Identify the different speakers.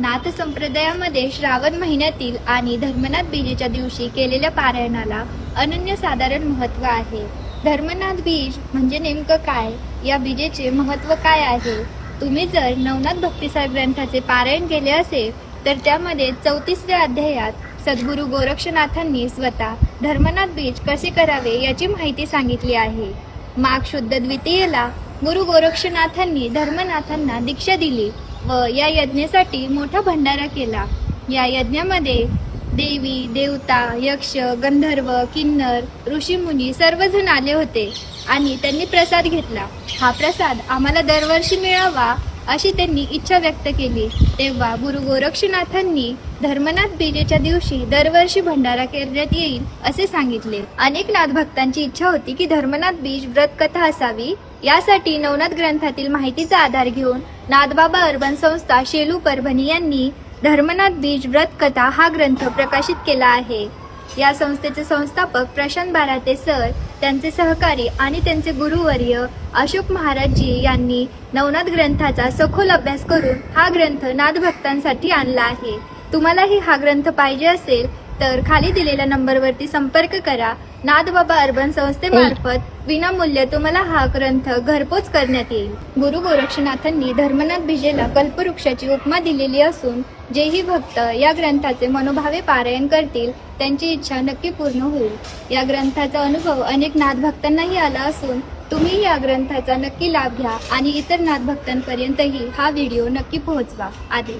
Speaker 1: नाथ संप्रदायामध्ये श्रावण महिन्यातील आणि धर्मनाथ बीजेच्या दिवशी केलेल्या पारायणाला अनन्यसाधारण महत्त्व आहे. धर्मनाथ बीज म्हणजे नेमकं काय? या बीजेचे महत्त्व काय आहे? तुम्ही जर नवनाथ भक्तिसार ग्रंथाचे पारायण केले असेल तर त्यामध्ये चौतीसव्या अध्यायात सद्गुरू गोरक्षनाथांनी स्वतः धर्मनाथ बीज कसे करावे याची माहिती सांगितली आहे. माघ शुद्ध द्वितीयेला गुरु गोरक्षनाथांनी धर्मनाथांना दीक्षा दिली. व या यज्ञासाठी मोठा भंडारा केला. या यज्ञामध्ये देवी देवता यक्ष गंधर्व किन्नर ऋषीमुनी सर्वजण आले होते आणि त्यांनी प्रसाद घेतला. हा प्रसाद आम्हाला दरवर्षी मिळावा अशी त्यांनी इच्छा व्यक्त केली. तेव्हा गुरु गोरक्षनाथांनी धर्मनाथ बीजेच्या दिवशी दरवर्षी भंडारा करण्यात येईल असे सांगितले. अनेक नाथभक्तांची इच्छा होती की धर्मनाथ बीज व्रत कथा असावी. यासाठी नवनाथ ग्रंथातील माहितीचा आधार घेऊन नाथबाबा अर्बन संस्था शेलू परभणी यांनी धर्मनाथ बीज व्रत कथा हा ग्रंथ प्रकाशित केला आहे. या संस्थेचे संस्थापक प्रशांत बाराते सर त्यांचे सहकारी आणि त्यांचे गुरुवर्य अशोक महाराजजी यांनी नवनाथ ग्रंथाचा सखोल अभ्यास करून हा ग्रंथ नाथभक्तांसाठी आणला आहे. तुम्हालाही हा ग्रंथ पाहिजे असेल तर खाली दिलेल्या नंबरवरती संपर्क करा. नाथबाबा अर्बन संस्थेमार्फत विनामूल्य तुम्हाला हा ग्रंथ घरपोच करण्यात येईल. गुरु गोरक्षनाथांनी धर्मनाथ भिजेला कल्पवृक्षाची उपमा दिलेली असून जेही भक्त या ग्रंथाचे मनोभावे पारायण करतील त्यांची इच्छा नक्की पूर्ण होईल. या ग्रंथाचा अनुभव अनेक नाथभक्तांनाही आला असून तुम्ही या ग्रंथाचा नक्की लाभ घ्या आणि इतर नाथभक्तांपर्यंतही हा व्हिडिओ नक्की पोहोचवा. आदेश.